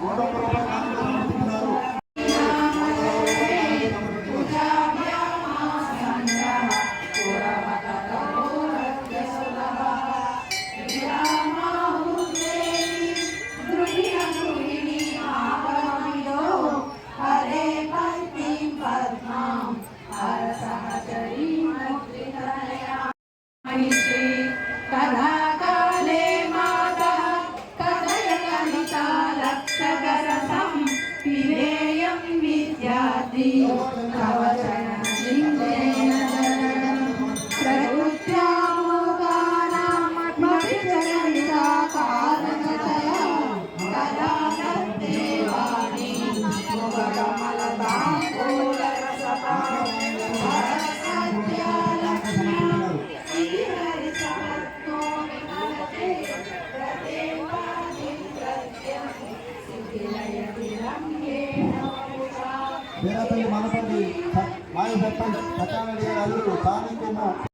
కోటప్రభ Amen. పేరాపల్లి Manapalli మాజీ సర్పంచ్ సత్యానంద గారు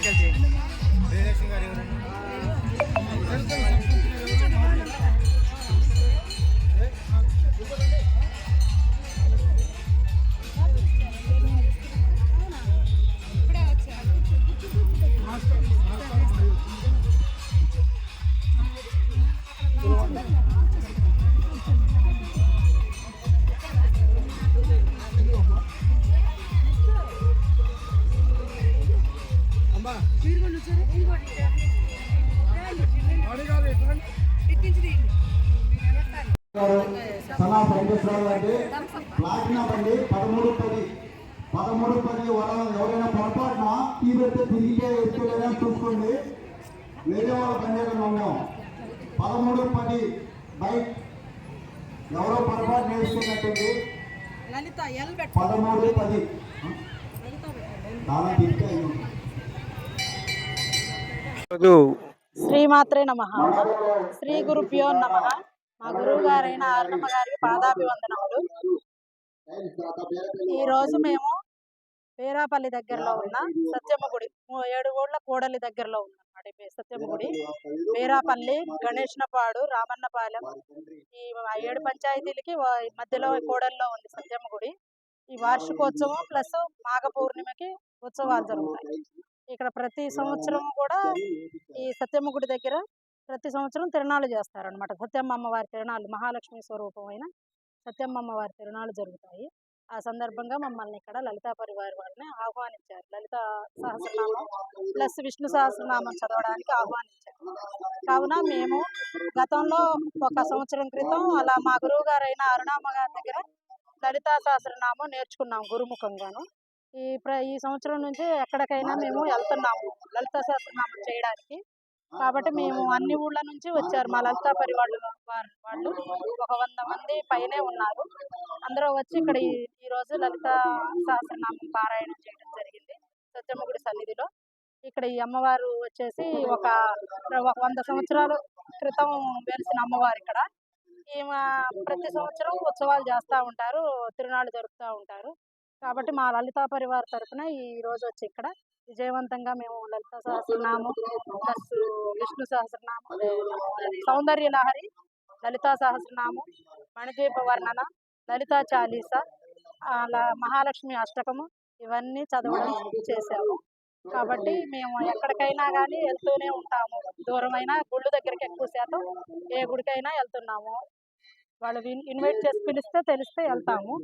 దగ్గరికి వెళ్తే సనా వెంకటేశ్వరరావు అంటే ప్లాటినా బండి పదమూడు పది పదమూడు పది వరం ఎవరైనా పొరపాటున టీ పెడితే తిరిగితే ఎత్తులేదని చూసుకోండి. వేరే వాళ్ళ దగ్గర ఉన్నాం పదమూడు పది బైక్ ఎవరో పొరపాటు నేర్చుకున్నట్టుంది పదమూడు పది. చాలా తిరిగి శ్రీమాత్రే నమ. శ్రీ గురుభ్యో నమ. మా గురువు గారైన అరుణమ్మ గారికి పాదాభివందనములు. ఈ రోజు మేము పేరాపల్లి దగ్గరలో ఉన్న సత్యమ్మ గుడి ఏడు ఊళ్ళ కోడలి దగ్గరలో ఉన్నాం. ఈ సత్యమ్మ గుడి పేరాపల్లి గణేష్నపాడు రామన్నపాలెం. ఈ ఏడు పంచాయతీలకి మధ్యలో కోడల్లో ఉంది సత్యమ్మ గుడి ఈ వార్షికోత్సవం ప్లస్ మాఘ పూర్ణిమకి ఉత్సవాలు జరుగుతాయి. ఇక్కడ ప్రతి సంవత్సరం కూడా ఈ సత్యమ్మ గుడి దగ్గర ప్రతి సంవత్సరం తిరణాలు చేస్తారనమాట సత్యమ్మ అమ్మవారి తిరణాలు మహాలక్ష్మి స్వరూపమైన సత్యమ్మ అమ్మవారి తిరణాలు జరుగుతాయి. ఆ సందర్భంగా మమ్మల్ని ఇక్కడ లలితా పరివార్ వారిని ఆహ్వానించారు. లలిత సహస్రనామం ప్లస్ విష్ణు సహస్రనామం చదవడానికి ఆహ్వానించారు. కావున మేము గతంలో ఒక సంవత్సరం క్రితం అలా మా గురువు గారైన అరుణామ్మ గారి దగ్గర లలితా సహస్రనామం నేర్చుకున్నాం గురుముఖంగాను. ఈ ప్ర ఈ సంవత్సరం నుంచి ఎక్కడికైనా మేము వెళ్తున్నాము. లలిత సహస్రనామం చేయడానికి. కాబట్టి మేము అన్ని ఊళ్ళ నుంచి వచ్చారు. మా లలిత పరివాళ్ళు వారు వాళ్ళు ఒక వంద మంది పైనే ఉన్నారు. అందరూ వచ్చి ఇక్కడ ఈరోజు ఈ రోజు లలిత సహస్రనామం పారాయణం చేయడం జరిగింది సత్యమ్మగుడి సన్నిధిలో. ఇక్కడ ఈ అమ్మవారు వచ్చేసి ఒక ఒక వంద సంవత్సరాల క్రితం వెలిసిన అమ్మవారు ఇక్కడ. ఈమె ప్రతి సంవత్సరం ఉత్సవాలు చేస్తూ ఉంటారు తిరునాళ్ళు జరుపుతూ ఉంటారు. కాబట్టి మా లలితా పరివార్ తరపున ఈ రోజు వచ్చి ఇక్కడ విజయవంతంగా మేము లలిత సహస్రనామం ప్లస్ విష్ణు సహస్రనామం సౌందర్య లహరి లలితా సహస్రనామం మణిదీప వర్ణన లలితా చాలీస అలా మహాలక్ష్మి అష్టకము ఇవన్నీ చదవడం చేసాము కాబట్టి మేము ఎక్కడికైనా కానీ వెళ్తూనే ఉంటాము. దూరమైన గుళ్ళు దగ్గరికి ఎక్కువ శాతం ఏ గుడికైనా వెళ్తున్నాము. వాళ్ళు విన్- ఇన్వైట్ చేసి పిలిస్తే తెలిస్తే వెళ్తాము.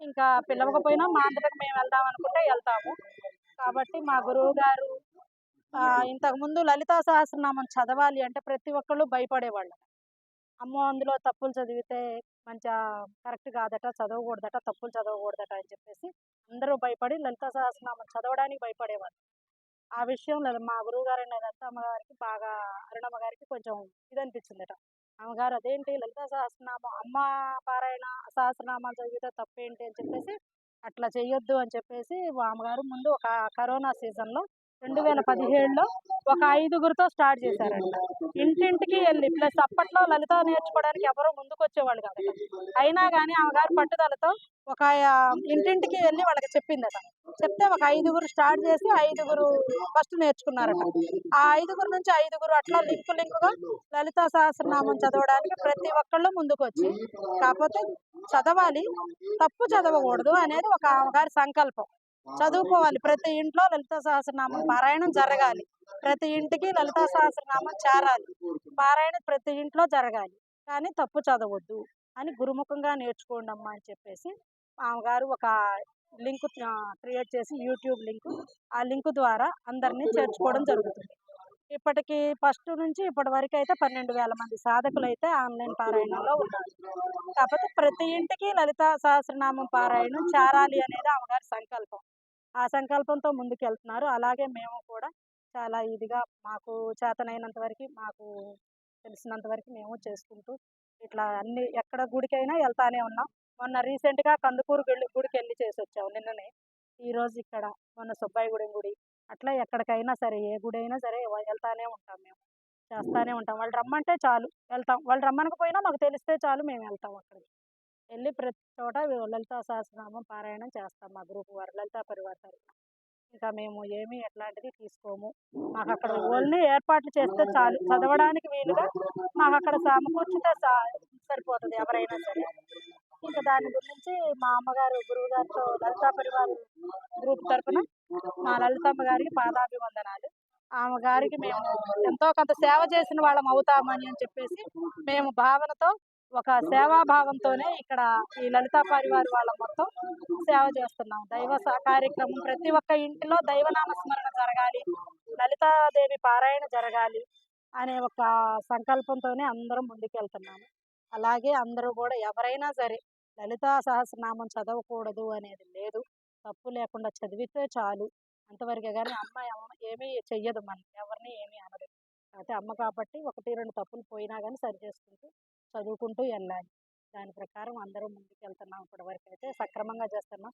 ఇంకా పిలవకపోయినా మా అందరికి మేము వెళ్దాం అనుకుంటే వెళ్తాము. కాబట్టి మా గురువు గారు ఇంతకుముందు లలితా సహస్రనామం చదవాలి అంటే ప్రతి ఒక్కళ్ళు భయపడేవాళ్ళు. అమ్మో అందులో తప్పులు చదివితే మంచిగా కరెక్ట్ కాదట చదవకూడదట తప్పులు చదవకూడదట అని చెప్పేసి అందరూ భయపడి లలితా సహస్రనామం చదవడానికి భయపడేవాళ్ళు. ఆ విషయం మా గురువు గారు లలిత అమ్మగారికి బాగా అరుణమ్మ గారికి కొంచెం ఇది అనిపించిందట అమ్మగారు అదేంటి లలిత సహస్రనామం అమ్మ పారాయణ సహస్రనామాలు చదివితే తప్పేంటి అని చెప్పేసి అట్లా చేయొద్దు అని చెప్పేసి మా అమ్మగారు ముందు ఒక కరోనా సీజన్లో రెండు వేల పదిహేడులో ఒక ఐదుగురితో స్టార్ట్ చేశారండి ఇంటింటికి వెళ్ళి ప్లస్ అప్పట్లో లలిత నేర్చుకోవడానికి ఎవరో ముందుకు వచ్చేవాళ్ళు కాదు అయినా కానీ ఆమెగారు పట్టుదలతో ఒక ఇంటింటికి వెళ్ళి వాళ్ళకి చెప్పిందట. చెప్తే ఒక ఐదుగురు స్టార్ట్ చేసి ఐదుగురు ఫస్ట్ నేర్చుకున్నారట. ఆ ఐదుగురు నుంచి ఐదుగురు అట్లా లింక్ లింకుగా లలిత సహస్రనామం చదవడానికి ప్రతి ఒక్కళ్ళు ముందుకు వచ్చి కాకపోతే చదవాలి తప్పు చదవకూడదు అనేది ఒక ఆమెగారి సంకల్పం. చదువుకోవాలి. ప్రతి ఇంట్లో లలిత సహస్రనామం పారాయణం జరగాలి. ప్రతి ఇంటికి లలిత సహస్రనామం చేరాలి. పారాయణ ప్రతి ఇంట్లో జరగాలి. కానీ తప్పు చదవద్దు అని గురుముఖంగా నేర్చుకోండి అమ్మా అని చెప్పేసి ఆమెగారు ఒక లింక్ క్రియేట్ చేసి యూట్యూబ్ లింక్ ఆ లింక్ ద్వారా అందరినీ చేర్చుకోవడం జరుగుతుంది. ఇప్పటికి ఫస్ట్ నుంచి ఇప్పటి వరకు అయితే పన్నెండు వేల మంది సాధకులు అయితే ఆన్లైన్ పారాయణంలో ఉన్నారు. కాకపోతే ప్రతి ఇంటికి లలిత సహస్రనామం పారాయణం చేరాలి అనేది అమ్మగారి సంకల్పం. ఆ సంకల్పంతో ముందుకు వెళ్తున్నారు అలాగే మేము కూడా చాలా ఇదిగా మాకు చేతనైనంత వరకు మాకు తెలిసినంత వరకు మేము చేసుకుంటూ ఇట్లా అన్ని ఎక్కడ గుడికైనా వెళ్తానే ఉన్నాం. మొన్న రీసెంట్గా కందుకూరు గుడి గుడికి వెళ్ళి చేసి వచ్చాము నిన్ననే. ఈ రోజు ఇక్కడ మొన్న సుబ్బాయిగూడెం గుడి. అట్లా ఎక్కడికైనా సరే ఏ గుడి అయినా సరే వెళ్తానే ఉంటాం మేము. చేస్తానే ఉంటాం. వాళ్ళు రమ్మంటే చాలు వెళ్తాం. వాళ్ళు రమ్మనకపోయినా మాకు తెలిస్తే చాలు మేము వెళ్తాం అక్కడికి. వెళ్ళి ప్రతి చోట లలితా సహస్రనామం పారాయణం చేస్తాం మా గ్రూప్ వారు లలితా పరివార్ తరఫున ఇంకా మేము ఏమీ ఎట్లాంటిది తీసుకోము. మాకు అక్కడ ఓన్లీ ఏర్పాట్లు చేస్తే చాలు. చదవడానికి వీలుగా మాకు అక్కడ సమకూర్చితే సా- సరిపోతుంది ఎవరైనా సరే. ఇంకా దాని గురించి మా అమ్మగారు గురువు గారితో లలితా పరివార్ గ్రూప్ తరఫున మా లలితమ్మ గారికి పాదాభివందనాలు. ఆమె గారికి మేము ఎంతో కొంత సేవ చేసిన వాళ్ళం అవుతామని అని చెప్పేసి మేము భావనతో ఒక సేవా భావంతోనే ఇక్కడ ఈ లలితా పరివార్ వాళ్ళ మొత్తం సేవ చేస్తున్నాం. దైవ కార్యక్రమం ప్రతి ఒక్క ఇంటిలో దైవనామ స్మరణ జరగాలి లలితాదేవి పారాయణ జరగాలి అనే ఒక సంకల్పంతోనే అందరం ముందుకెళ్తున్నాము. అలాగే అందరూ కూడా ఎవరైనా సరే లలితా సహస్రనామం చదవకూడదు అనేది లేదు. తప్పు లేకుండా చదివితే చాలు. అంతవరకే కానీ అమ్మ ఏమీ చెయ్యదు మనం ఎవరిని ఏమీ అనదు. అయితే అమ్మ కాబట్టి ఒకటి రెండు తప్పులు పోయినా కానీ సరి చేసుకుంటూ చదువుకుంటూ వెళ్ళాలి దాని ప్రకారం అందరం ముందుకు వెళ్తున్నాం ఇప్పటివరకు అయితే సక్రమంగా చేస్తున్నాం.